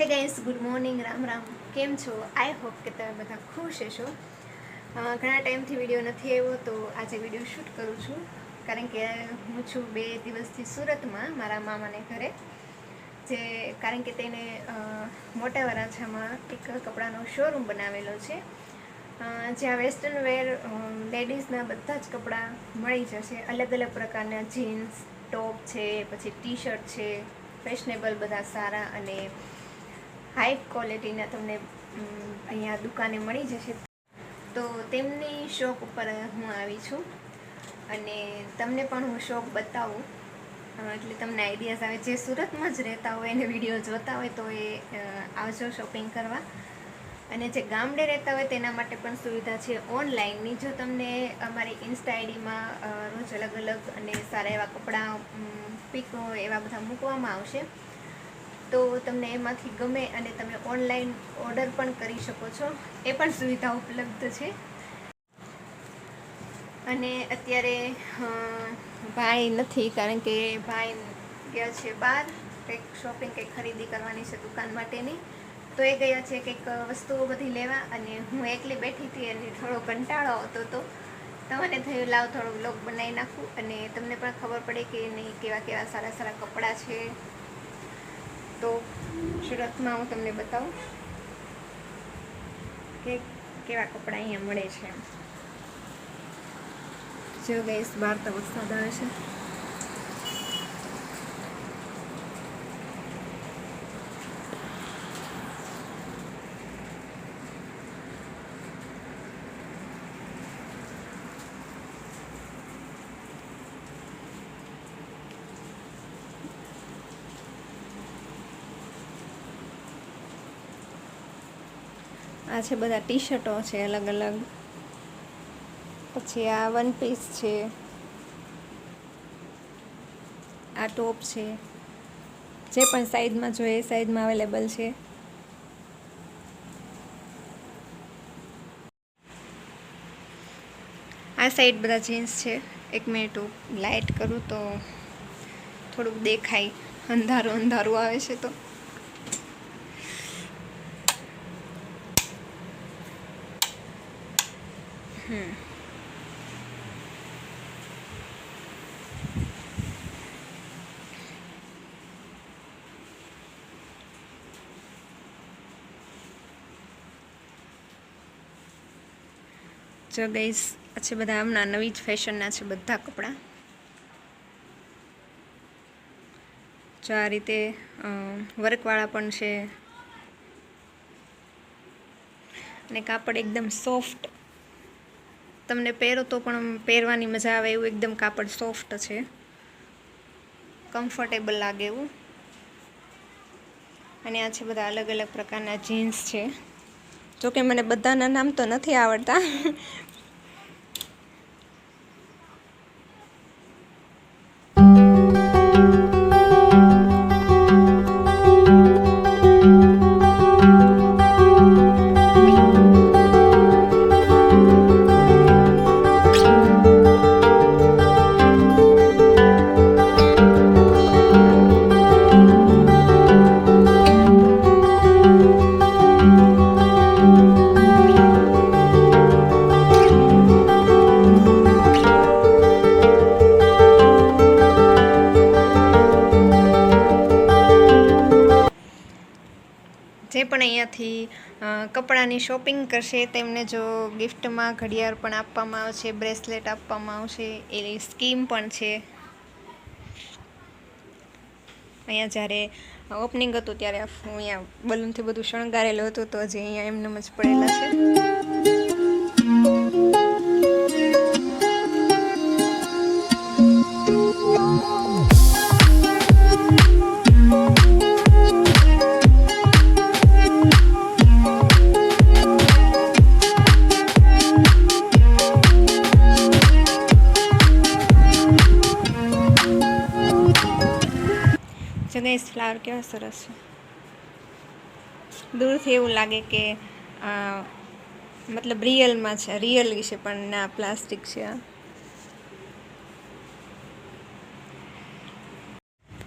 Hey guys good morning Ram Ram કેમ છો? I hope કે તમે બધા ખુશ હશો. ઘણા ટાઈમથી વીડિયો નથી આવ્યો, તો આજે વીડિયો શૂટ કરું છું. કારણ કે હું છું બે દિવસથી સુરતમાં મારા મામાને ઘરે. જે, કારણ કે તેને મોટા વરાછામાં એક કપડાનો શોરૂમ બનાવેલો છે. જ્યાં વેસ્ટર્ન વેર લેડીઝના બધા જ કપડાં મળી જશે. અલગ અલગ પ્રકારના જીન્સ ટોપ છે, પછી ટી શર્ટ છે ફેશનેબલ બધા સારા અને હાઈ ક્વોલિટીના તમને અહીંયા દુકાને મળી જશે. તો તેમની શોપ ઉપર હું આવી છું. અને તમને પણ હું શોપ બતાવું. એટલે તમને આઈડિયાઝ આવે. જે સુરતમાં જ રહેતા હોય, એને વીડિયો જોતા હોય, તો એ આવજો શોપિંગ કરવા. અને જે ગામડે રહેતા હોય, તેના માટે પણ સુવિધા છે ઓનલાઈનની જો તમને અમારી ઇન્સ્ટા આઈડીમાં રોજ અલગ અલગ અને સારા એવા કપડાં પિક એવા બધા મૂકવામાં આવશે તો તમને એમાંથી ગમે અને તમે ઓનલાઈન ઓર્ડર પણ કરી શકો છો. એ પણ સુવિધા ઉપલબ્ધ છે. અને અત્યારે ભાઈ નથી કારણ કે ભાઈ ગયા છે બહાર, કંઈક શોપિંગ કંઈક ખરીદી કરવાની છે દુકાન માટેની. તો એ ગયા છે કંઈક વસ્તુઓ બધી લેવા અને હું એકલી બેઠી હતી અને થોડો કંટાળો આવતો હતો. તો મને થયું, લાવ થોડો બ્લોગ બનાવી નાખું. અને તમને પણ ખબર પડે કે નહીં કેવા કેવા સારા સારા કપડાં છે. તો સુરતમાં હું તમને બતાવું કે કેવા કપડાં અહીંયા મળે છે જો ગઈશ બહાર તો વરસાદ આવે છે. આ છે બધા ટી શર્ટો છે અલગ અલગ પછી આ વન પીસ છે. આ ટોપ છે. જે પણ સાઈઝમાં જોઈએ એ સાઈઝમાં અવેલેબલ છે. આ સાઈડ બધા જીન્સ છે. એક મિનિટ હું લાઇટ કરું તો થોડુંક દેખાય. અંધારું અંધારું આવે છે તો. જો ગઈશ આ છે બધા હમણાં નવી જ ફેશનના છે બધા કપડાં. જો આ રીતે વર્કવાળા પણ છે. અને કાપડ એકદમ સોફ્ટ તમને પહેરો તો પણ પહેરવાની મજા આવે એવું એકદમ કાપડ સોફ્ટ છે. કમ્ફર્ટેબલ લાગે એવું. અને આ છે બધા અલગ અલગ પ્રકારના જીન્સ છે. જોકે મને બધાના નામ તો નથી આવડતા. જે પણ અહીંયાથી કપડાની શોપિંગ કરશે તેમને જો ગિફ્ટમાં ઘડિયાળ પણ આપવામાં આવશે, બ્રેસલેટ આપવામાં આવશે એની સ્કીમ પણ છે. અહીંયા જ્યારે ઓપનિંગ હતું ત્યારે અહીંયા બલૂનથી બધું શણગારેલું હતું તો હજી અહીંયા એમનેમ જ પડેલા છે. ફ્લાવર કેવા સરસ છે દૂરથી એવું લાગે કે મતલબ રિયલમાં છે રિયલ વિશે પણ ના પ્લાસ્ટિક છે આ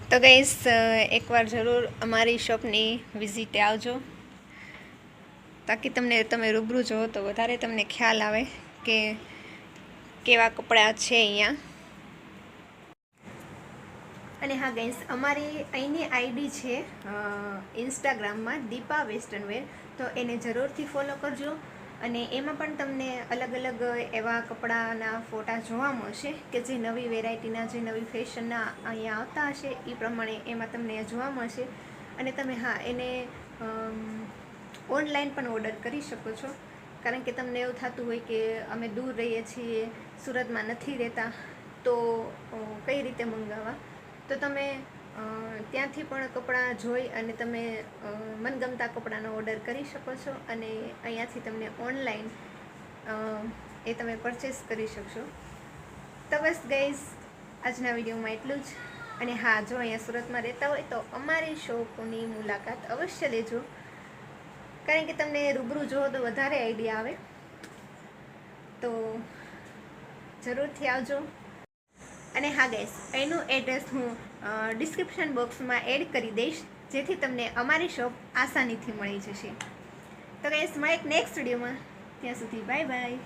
તો ગઈસ એકવાર જરૂર અમારી શોપની વિઝિટે આવજો તાકી તમને તમે રૂબરૂ જુઓ તો વધારે તમને ખ્યાલ આવે કે કેવા કપડાં છે અહીંયા અને હા ગઈસ અમારી અહીંની આઈડી છે ઇન્સ્ટાગ્રામમાં દીપા વેસ્ટર્ન વેર. તો એને જરૂરથી ફોલો કરજો અને એમાં પણ તમને અલગ અલગ એવા કપડાના ફોટા જોવા મળશે કે જે નવી વેરાયટીના, જે નવી ફેશનના અહીંયા આવતા હશે એ પ્રમાણે એમાં તમને જોવા મળશે. અને તમે હા, એને ઓનલાઈન પણ ઓર્ડર કરી શકો છો. કારણ કે તમને એવું થતું હોય કે અમે દૂર રહીએ છીએ, સુરતમાં નથી રહેતા, તો કઈ રીતે મંગાવવા? તો તમે ત્યાંથી પણ કપડાં જોઈ અને તમે મનગમતા કપડાંનો ઓર્ડર કરી શકો છો અને અહીંયાથી તમને ઓનલાઈન એ તમે પરચેસ કરી શકશો. તો બસ ગઈઝ આજના વિડીયોમાં એટલું જ. અને હા, જો અહીંયા સુરતમાં રહેતા હોય તો અમારી શોપની મુલાકાત અવશ્ય લેજો. કારણ કે તમને રૂબરૂ જોવો તો વધારે આઈડિયા આવે. તો જરૂરથી આવજો. અને હા ગેસ એનું એડ્રેસ હું ડિસ્ક્રિપ્શન બોક્સમાં એડ કરી દઈશ, જેથી તમને અમારી શોપ આસાનીથી મળી જશે. તો ગેસ મળે નેક્સ્ટ વિડીયોમાં ત્યાં સુધી બાય બાય